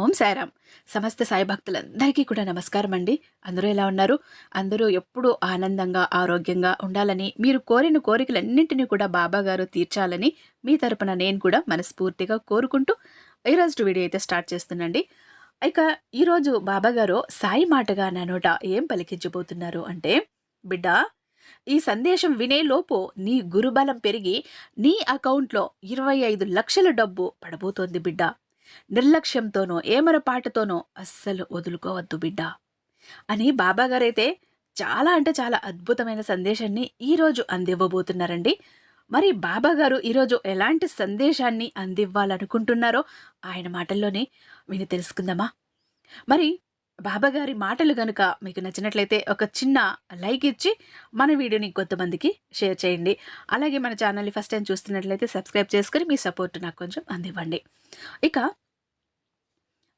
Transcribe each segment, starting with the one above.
ఓం సాయిరామ్ సమస్త సాయి భక్తులందరికీ కూడా నమస్కారం అండి. అందరూ ఎలా ఉన్నారు? అందరూ ఎప్పుడూ ఆనందంగా ఆరోగ్యంగా ఉండాలని మీరు కోరిన కోరికలన్నింటినీ కూడా బాబా గారు తీర్చాలని మీ తరపున నేను కూడా మనస్ఫూర్తిగా కోరుకుంటూ ఈరోజు వీడియో అయితే స్టార్ట్ చేస్తున్నాండి ఇక ఈరోజు బాబా గారు సాయి మాటగా నా నోట ఏం పలికించబోతున్నారు అంటే బిడ్డ ఈ సందేశం వినేలోపు నీ గురుబలం పెరిగి నీ అకౌంట్లో ఇరవై ఐదు లక్షల డబ్బు పడబోతోంది బిడ్డ. నిర్లక్ష్యంతోనో ఏమరపాటుతోనో అస్సలు వదులుకోవద్దు బిడ్డ. అని బాబాగారైతే చాలా అంటే చాలా అద్భుతమైన సందేశాన్ని ఈరోజు అందివ్వబోతున్నారండి. మరి బాబాగారు ఈరోజు ఎలాంటి సందేశాన్ని అందివ్వాలనుకుంటున్నారో ఆయన మాటల్లోనే విని తెలుసుకుందామా? మరి బాబాగారి మాటలు గనుక మీకు నచ్చినట్లయితే ఒక చిన్న లైక్ ఇచ్చి మన వీడియోని కొంతమందికి షేర్ చేయండి. అలాగే మన ఛానల్ని ఫస్ట్ టైం చూస్తున్నట్లయితే సబ్స్క్రైబ్ చేసుకుని మీ సపోర్ట్ నాకు కొంచెం అందివ్వండి. ఇక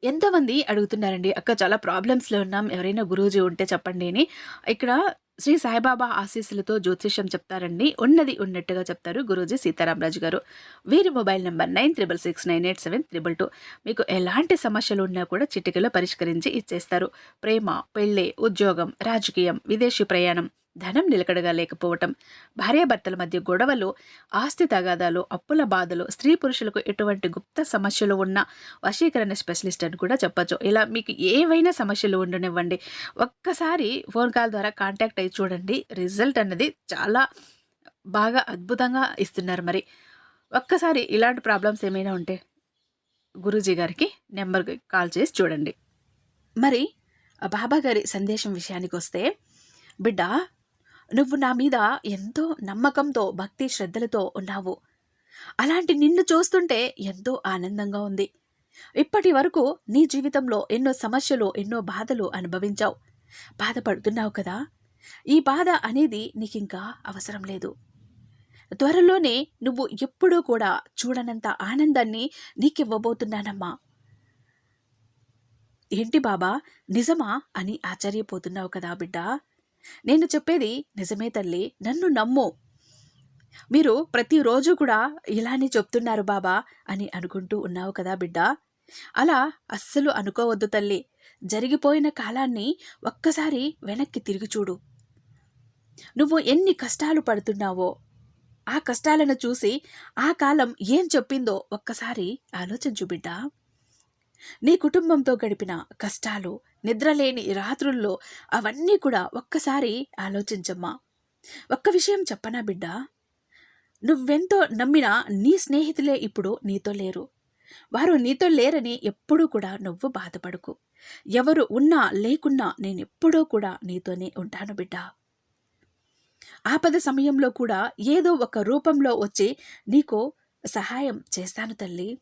ఎంతమంది అడుగుతున్నారండి? అక్క చాలా ప్రాబ్లమ్స్లో ఉన్నాం. ఎవరైనా గురూజీ ఉంటే చెప్పండి అని. ఇక్కడ శ్రీ సాయిబాబా ఆశీస్సులతో జ్యోతిష్యం చెప్తారండి. ఉన్నది ఉన్నట్టుగా చెప్తారు గురూజీ సీతారామరాజు గారు. వీరి mobile number nine triple six nine eight seven triple two. మీకు ఎలాంటి సమస్యలు ఉన్నా కూడా చిటికలో పరిష్కరించి ఇచ్చేస్తారు. ప్రేమ పెళ్ళి ఉద్యోగం రాజకీయం విదేశీ ప్రయాణం. ధనం నిలకడగా లేకపోవటం భార్యాభర్తల మధ్య గొడవలు ఆస్తి తగాదాలు అప్పుల బాధలు స్త్రీ పురుషులకు ఎటువంటి గుప్త సమస్యలు ఉన్న వశీకరణ స్పెషలిస్ట్ అని కూడా చెప్పచ్చు. ఇలా మీకు ఏవైనా సమస్యలు ఉండనివ్వండి. ఒక్కసారి ఫోన్ కాల్ ద్వారా కాంటాక్ట్ అయ్యి చూడండి. రిజల్ట్ అన్నది చాలా బాగా అద్భుతంగా ఇస్తున్నారు మరి. ఒక్కసారి ఇలాంటి ప్రాబ్లమ్స్ ఏమైనా ఉంటే గురూజీ గారికి నెంబర్కి కాల్ చేసి చూడండి. మరి బాబా గారి సందేశం విషయానికి వస్తే బిడ్డ నువ్వు నా మీద ఎంతో నమ్మకంతో భక్తి శ్రద్ధలతో ఉన్నావు. అలాంటి నిన్ను చూస్తుంటే ఎంతో ఆనందంగా ఉంది. ఇప్పటి వరకు నీ జీవితంలో ఎన్నో సమస్యలు ఎన్నో బాధలు అనుభవించావు. బాధపడుతున్నావు కదా? ఈ బాధ అనేది నీకింకా అవసరం లేదు. త్వరలోనే నువ్వు ఎప్పుడూ కూడా చూడనంత ఆనందాన్ని నీకివ్వబోతున్నానమ్మా. ఏంటి బాబా? నిజమా అని ఆశ్చర్యపోతున్నావు కదా బిడ్డా? నేను చెప్పేది నిజమే తల్లి నన్ను నమ్ము. మీరు ప్రతిరోజు కూడా ఇలానే చెప్తున్నారు బాబా అని అనుకుంటూ ఉన్నావు కదా బిడ్డ? అలా అస్సలు అనుకోవద్దు తల్లి. జరిగిపోయిన కాలాన్ని ఒక్కసారి వెనక్కి తిరిగి చూడు. నువ్వు ఎన్ని కష్టాలు పడుతున్నావో ఆ కష్టాలను చూసి ఆ కాలం ఏం చెప్పిందో ఒక్కసారి ఆలోచించు బిడ్డా. నీ కుటుంబంతో గడిపిన కష్టాలు నిద్రలేని రాత్రుల్లో అవన్నీ కూడా ఒక్కసారి ఆలోచించమ్మా. ఒక్క విషయం చెప్పనా బిడ్డ? నువ్వెంతో నమ్మిన నీ స్నేహితులే ఇప్పుడు నీతో లేరు. వారు నీతో లేరని ఎప్పుడూ కూడా నువ్వు బాధపడకు. ఎవరు ఉన్నా లేకున్నా నేనెప్పుడూ కూడా నీతోనే ఉంటాను బిడ్డ. ఆపద సమయంలో కూడా ఏదో ఒక రూపంలో వచ్చి నీకు సహాయం చేస్తాను తల్లి.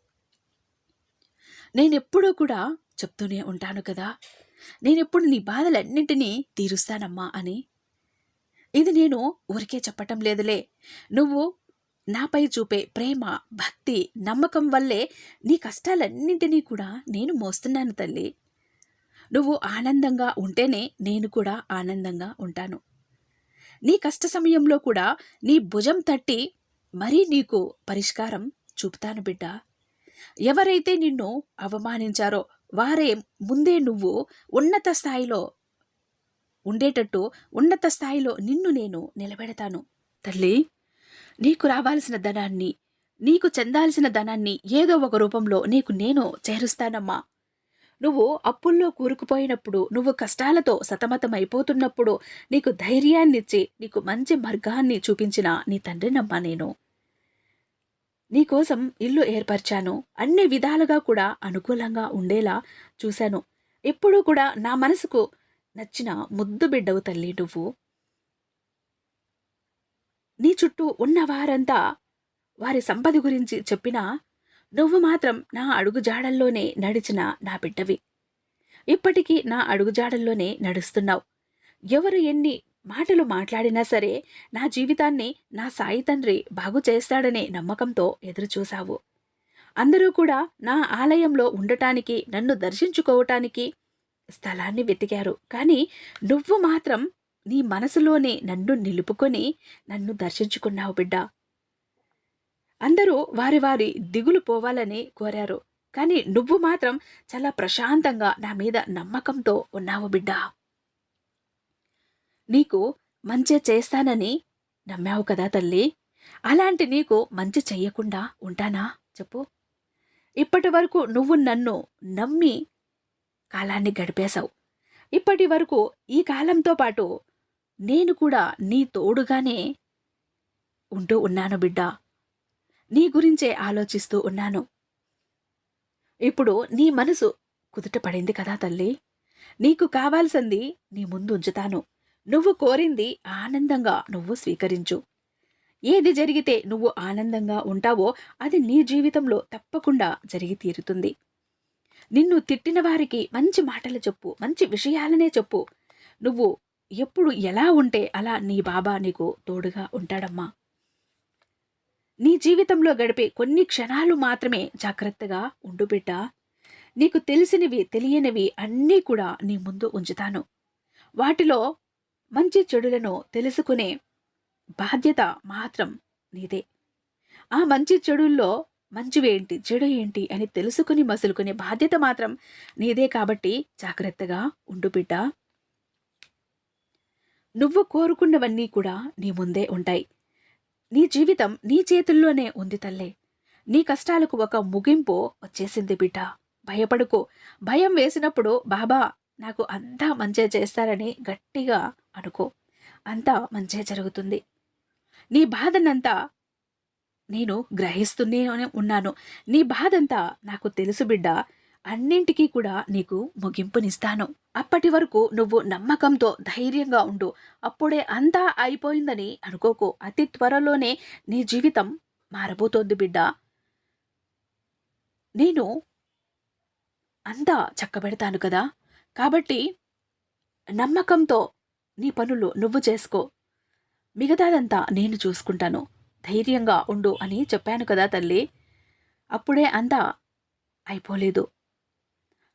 నేనెప్పుడూ కూడా చెప్తూనే ఉంటాను కదా. నేనెప్పుడు నీ బాధలన్నింటినీ తీరుస్తానమ్మా అని. ఇది నేను ఊరికే చెప్పటం లేదులే. నువ్వు నాపై చూపే ప్రేమ భక్తి నమ్మకం వల్లే నీ కష్టాలన్నింటినీ కూడా నేను మోస్తున్నాను తల్లి. నువ్వు ఆనందంగా ఉంటేనే నేను కూడా ఆనందంగా ఉంటాను. నీ కష్ట సమయంలో కూడా నీ భుజం తట్టి మరీ నీకు పరిష్కారం చూపుతాను బిడ్డ. ఎవరైతే నిన్ను అవమానించారో వారే ముందే నువ్వు ఉన్నత స్థాయిలో ఉండేటట్టు ఉన్నత స్థాయిలో నిన్ను నేను నిలబెడతాను. తల్లి నీకు రావాల్సిన ధనాన్ని నీకు చెందాల్సిన ధనాన్ని ఏదో ఒక రూపంలో నీకు నేను చేరుస్తానమ్మా. నువ్వు అప్పుల్లో కూరుకుపోయినప్పుడు నువ్వు కష్టాలతో సతమతమైపోతున్నప్పుడు నీకు ధైర్యాన్నిచ్చి నీకు మంచి మార్గాన్ని చూపించిన నీ తండ్రినమ్మా నేను. నీకోసం ఇల్లు ఏర్పరిచాను. అన్ని విధాలుగా కూడా అనుకూలంగా ఉండేలా చూశాను. ఎప్పుడూ కూడా నా మనసుకు నచ్చిన ముద్దు బిడ్డవు తల్లి నువ్వు. నీ చుట్టూ ఉన్నవారంతా వారి సంపద గురించి చెప్పినా నువ్వు మాత్రం నా అడుగుజాడల్లోనే నడిచిన నా బిడ్డవి. ఇప్పటికీ నా అడుగుజాడల్లోనే నడుస్తున్నావు. ఎవరు ఎన్ని మాటలు మాట్లాడినా సరే నా జీవితాన్ని నా సాయి తండ్రి బాగు చేస్తాడనే నమ్మకంతో ఎదురుచూశావు. అందరూ కూడా నా ఆలయంలో ఉండటానికి నన్ను దర్శించుకోవటానికి స్థలాన్ని వెతికారు. కానీ నువ్వు మాత్రం నీ మనసులోనే నన్ను నిలుపుకొని నన్ను దర్శించుకున్నావు బిడ్డ. అందరూ వారి వారి దిగులు పోవాలని కోరారు. కానీ నువ్వు మాత్రం చాలా ప్రశాంతంగా నా మీద నమ్మకంతో ఉన్నావు బిడ్డా. నీకు మంచి చేస్తానని నమ్మావు కదా తల్లి. అలాంటి నీకు మంచి చెయ్యకుండా ఉంటానా? చెప్పు. ఇప్పటి వరకు నువ్వు నన్ను నమ్మి కాలాన్ని గడిపేశావు. ఇప్పటి వరకు ఈ కాలంతో పాటు నేను కూడా నీ తోడుగానే ఉంటూ ఉన్నాను బిడ్డ. నీ గురించే ఆలోచిస్తూ ఉన్నాను. ఇప్పుడు నీ మనసు కుదుట పడింది కదా తల్లి. నీకు కావాల్సింది నీ ముందు ఉంచుతాను. నువ్వు కోరింది ఆనందంగా నువ్వు స్వీకరించు. ఏది జరిగితే నువ్వు ఆనందంగా ఉంటావో అది నీ జీవితంలో తప్పకుండా జరిగి తీరుతుంది. నిన్ను తిట్టిన వారికి మంచి మాటలు చెప్పు మంచి విషయాలనే చెప్పు. నువ్వు ఎప్పుడు ఎలా ఉంటే అలా నీ బాబా నీకు తోడుగా ఉంటాడమ్మా. నీ జీవితంలో గడిపే కొన్ని క్షణాలు మాత్రమే జాగ్రత్తగా ఉండు బిడ్డ. నీకు తెలిసినవి తెలియనివి అన్నీ కూడా నీ ముందు ఉంచుతాను. వాటిలో మంచి చెడులను తెలుసుకునే బాధ్యత మాత్రం నీదే. ఆ మంచి చెడుల్లో మంచివేంటి చెడు ఏంటి అని తెలుసుకుని మసులుకునే బాధ్యత మాత్రం నీదే కాబట్టి జాగ్రత్తగా ఉండు బిడ్డ. నువ్వు కోరుకున్నవన్నీ కూడా నీ ముందే ఉంటాయి. నీ జీవితం నీ చేతుల్లోనే ఉంది తల్లే. నీ కష్టాలకు ఒక ముగింపు వచ్చేసింది బిడ్డ. భయపడుకో. భయం వేసినప్పుడు బాబా నాకు అంతా మంచిగా చేస్తారని గట్టిగా అనుకో. అంతా మంచే జరుగుతుంది. నీ బాధనంతా నేను గ్రహిస్తూనే ఉన్నాను. నీ బాధంతా నాకు తెలుసు బిడ్డ. అన్నింటికీ కూడా నీకు ముగింపునిస్తాను. అప్పటి వరకు నువ్వు నమ్మకంతో ధైర్యంగా ఉండు. అప్పుడే అంతా అయిపోయిందని అనుకోకు. అతి త్వరలోనే నీ జీవితం మారబోతోంది బిడ్డ. నేను అంతా చక్కబెడతాను కదా. కాబట్టి నమ్మకంతో నీ పనులు నువ్వు చేసుకో. మిగతాదంతా నేను చూసుకుంటాను. ధైర్యంగా ఉండు అని చెప్పాను కదా తల్లి. అప్పుడే అంతా అయిపోలేదు.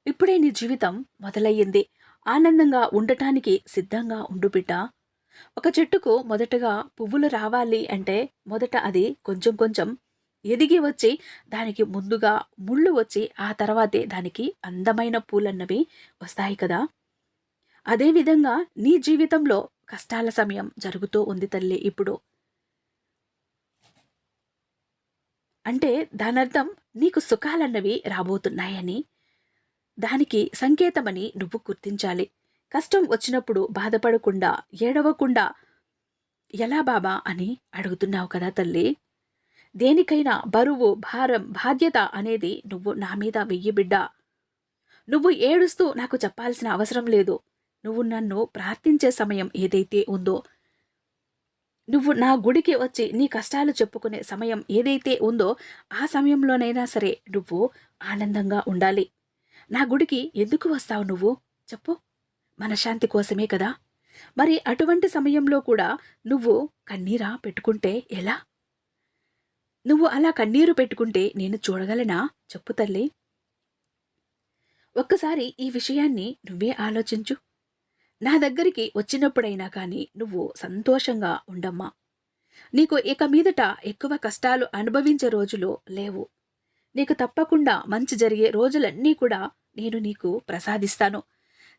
ఇప్పుడే నీ జీవితం మొదలయ్యింది. ఆనందంగా ఉండటానికి సిద్ధంగా ఉండు బిడ్డ. ఒక చెట్టుకు మొదటగా పువ్వులు రావాలి అంటే మొదట అది కొంచెం కొంచెం ఎదిగి వచ్చి దానికి ముందుగా ముళ్ళు వచ్చి ఆ తర్వాతే దానికి అందమైన పూలన్నవి వస్తాయి కదా. అదేవిధంగా నీ జీవితంలో కష్టాల సమయం జరుగుతూ ఉంది తల్లి ఇప్పుడు. అంటే దానర్థం నీకు సుఖాలన్నవి రాబోతున్నాయని దానికి సంకేతమని నువ్వు గుర్తించాలి. కష్టం వచ్చినప్పుడు బాధపడకుండా ఏడవకుండా ఎలా బాబా అని అడుగుతున్నావు కదా తల్లి. దేనికైనా బరువు భారం బాధ్యత అనేది నువ్వు నా మీద వెయ్యి బిడ్డ. నువ్వు ఏడుస్తూ నాకు చెప్పాల్సిన అవసరం లేదు. నువ్వు నన్ను ప్రార్థించే సమయం ఏదైతే ఉందో నువ్వు నా గుడికి వచ్చి నీ కష్టాలు చెప్పుకునే సమయం ఏదైతే ఉందో ఆ సమయంలోనైనా సరే నువ్వు ఆనందంగా ఉండాలి. నా గుడికి ఎందుకు వస్తావు నువ్వు? చెప్పు. మనశాంతి కోసమే కదా. మరి అటువంటి సమయంలో కూడా నువ్వు కన్నీరా పెట్టుకుంటే ఎలా? నువ్వు అలా కన్నీరు పెట్టుకుంటే నేను చూడగలనా? చెప్పు తల్లి. ఒక్కసారి ఈ విషయాన్ని నువ్వే ఆలోచించు. నా దగ్గరికి వచ్చినప్పుడైనా కానీ నువ్వు సంతోషంగా ఉండమ్మా. నీకు ఇక మీదట ఎక్కువ కష్టాలు అనుభవించే రోజులు లేవు. నీకు తప్పకుండా మంచి జరిగే రోజులన్నీ కూడా నేను నీకు ప్రసాదిస్తాను.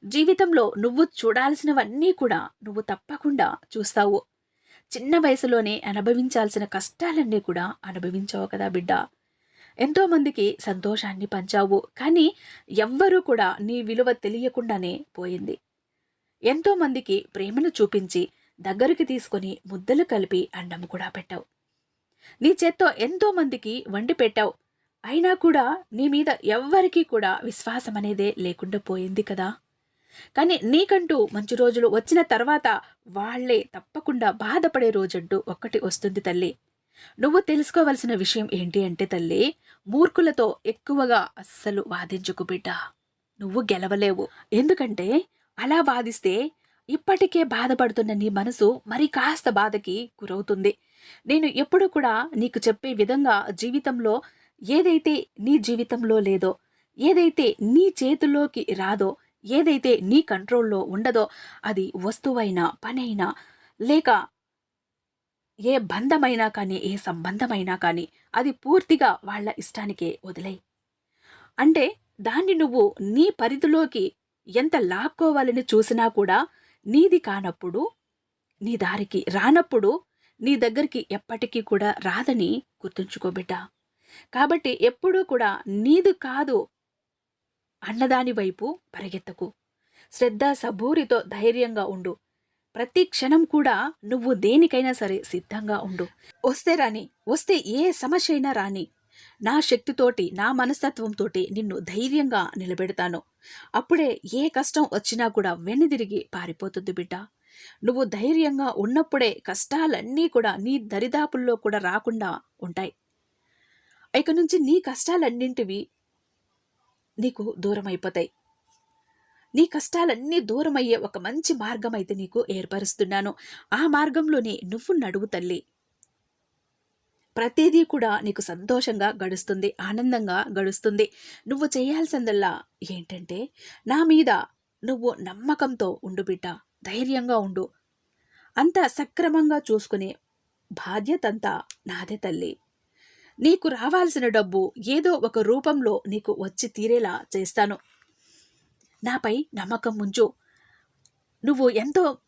జీవితంలో నువ్వు చూడాల్సినవన్నీ కూడా నువ్వు తప్పకుండా చూస్తావు. చిన్న వయసులోనే అనుభవించాల్సిన కష్టాలన్నీ కూడా అనుభవించావు కదా బిడ్డ. ఎంతోమందికి సంతోషాన్ని పంచావు కానీ ఎవ్వరూ కూడా నీ విలువ తెలియకుండానే పోయింది. ఎంతోమందికి ప్రేమను చూపించి దగ్గరికి తీసుకొని ముద్దలు కలిపి అన్నం కూడా పెట్టావు. నీ చేత్తో ఎంతోమందికి వండి పెట్టావు అయినా కూడా నీ మీద ఎవ్వరికీ కూడా విశ్వాసం అనేదే లేకుండా పోయింది కదా. కానీ నీకంటూ మంచి రోజులు వచ్చిన తర్వాత వాళ్ళే తప్పకుండా బాధపడే రోజంటూ ఒక్కటి వస్తుంది తల్లి. నువ్వు తెలుసుకోవలసిన విషయం ఏంటి అంటే తల్లి మూర్ఖులతో ఎక్కువగా అస్సలు వాదించుకు బిడ్డ. నువ్వు గెలవలేవు. ఎందుకంటే అలా వాదిస్తే ఇప్పటికే బాధపడుతున్న నీ మనసు మరి కాస్త బాధకి గురవుతుంది. నేను ఎప్పుడు కూడా నీకు చెప్పే విధంగా జీవితంలో ఏదైతే నీ జీవితంలో లేదో ఏదైతే నీ చేతుల్లోకి రాదో ఏదైతే నీ కంట్రోల్లో ఉండదో అది వస్తువైనా పనైనా లేక ఏ బంధమైనా కానీ ఏ సంబంధమైనా కానీ అది పూర్తిగా వాళ్ళ ఇష్టానికే వదిలేయి. అంటే దాన్ని నువ్వు నీ పరిధిలోకి ఎంత లాక్కోవాలని చూసినా కూడా నీది కానప్పుడు నీ దారికి రానప్పుడు నీ దగ్గరికి ఎప్పటికీ కూడా రాదని గుర్తుంచుకో బిడ్డ. కాబట్టి ఎప్పుడూ కూడా నీది కాదు అన్నదాని వైపు పరిగెత్తకు. శ్రద్ధ సబూరితో ధైర్యంగా ఉండు. ప్రతి క్షణం కూడా నువ్వు దేనికైనా సరే సిద్ధంగా ఉండు. వస్తే రాని వస్తే ఏ సమస్య అయినా రాని. నా శక్తితోటి నా మనస్తత్వంతోటి నిన్ను ధైర్యంగా నిలబెడతాను. అప్పుడే ఏ కష్టం వచ్చినా కూడా వెనుదిరిగి పారిపోతుంది బిడ్డ. నువ్వు ధైర్యంగా ఉన్నప్పుడే కష్టాలన్నీ కూడా నీ దరిదాపుల్లో కూడా రాకుండా ఉంటాయి. ఇక నుంచి నీ కష్టాలన్నింటివి నీకు దూరం అయిపోతాయి నీ కష్టాలన్నీ దూరమయ్యే ఒక మంచి మార్గం అయితే నీకు ఏర్పరుస్తున్నాను. ఆ మార్గంలోనే నువ్వు నడువు తల్లి. ప్రతిదీ కూడా నీకు సంతోషంగా గడుస్తుంది ఆనందంగా గడుస్తుంది. నువ్వు చేయాల్సిందల్లా ఏంటంటే నా మీద నువ్వు నమ్మకంతో ఉండు బిడ్డ ధైర్యంగా ఉండు. అంత సక్రమంగా చూసుకునే బాధ్యతంతా నాదే తల్లి. నీకు రావాల్సిన డబ్బు ఏదో ఒక రూపంలో నీకు వచ్చి తీరేలా చేస్తాను. నాపై నమ్మకం ఉంచు. నువ్వు ఎంతో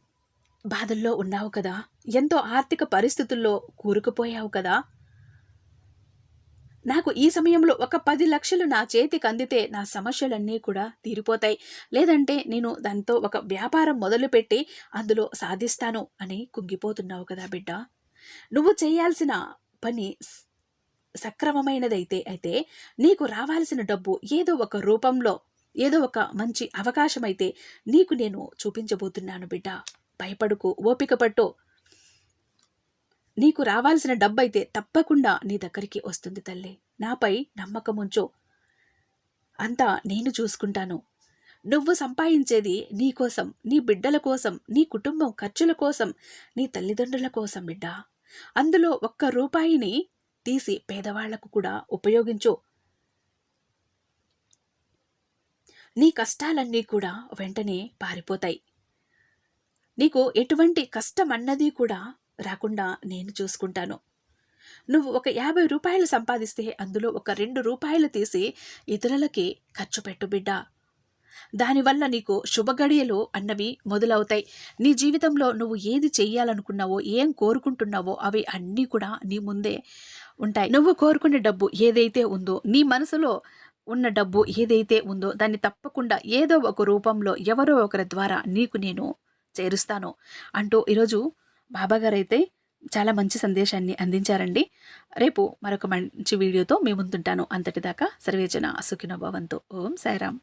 బాధల్లో ఉన్నావు కదా? ఎంతో ఆర్థిక పరిస్థితుల్లో కూరుకుపోయావు కదా? నాకు ఈ సమయంలో ఒక పది లక్షలు నా చేతికి అందితే నా సమస్యలన్నీ కూడా తీరిపోతాయి. లేదంటే నేను దాంతో ఒక వ్యాపారం మొదలుపెట్టి అందులో సాధిస్తాను అని కుంగిపోతున్నావు కదా బిడ్డ? నువ్వు చేయాల్సిన పని సక్రమమైనదైతే అయితే నీకు రావాల్సిన డబ్బు ఏదో ఒక రూపంలో ఏదో ఒక మంచి అవకాశం అయితే నీకు నేను చూపించబోతున్నాను బిడ్డ. భయపడుకు ఓపిక పట్టు. నీకు రావాల్సిన డబ్బైతే తప్పకుండా నీ దగ్గరికి వస్తుంది తల్లి. నాపై నమ్మకముంచు. అంతా నేను చూసుకుంటాను. నువ్వు సంపాదించేది నీ కోసం నీ బిడ్డల కోసం నీ కుటుంబం ఖర్చుల కోసం నీ తల్లిదండ్రుల కోసం బిడ్డ. అందులో ఒక్క రూపాయిని తీసి పేదవాళ్ళకు కూడా ఉపయోగించు. నీ కష్టాలన్నీ కూడా వెంటనే పారిపోతాయి. నీకు ఎటువంటి కష్టం అన్నది కూడా రాకుండా నేను చూసుకుంటాను. నువ్వు ఒక యాభై రూపాయలు సంపాదిస్తే అందులో ఒక రెండు రూపాయలు తీసి ఇతరులకి ఖర్చు పెట్టు బిడ్డ. దానివల్ల నీకు శుభగడియలు అన్నవి మొదలవుతాయి. నీ జీవితంలో నువ్వు ఏది చెయ్యాలనుకున్నావో ఏం కోరుకుంటున్నావో అవి అన్నీ కూడా నీ ముందే ఉంటాయి. నువ్వు కోరుకునే డబ్బు ఏదైతే ఉందో నీ మనసులో ఉన్న డబ్బు ఏదైతే ఉందో దాన్ని తప్పకుండా ఏదో ఒక రూపంలో ఎవరో ఒకరి ద్వారా నీకు నేను చేరుస్తాను అంటూ ఈరోజు బాబాగారైతే అయితే చాలా మంచి సందేశాన్ని అందించారండి. రేపు మరొక మంచి వీడియోతో మీ ముందుంటాను. అంతటిదాకా సర్వేజన సుఖినభవంతు ఓం సాయిరామ్.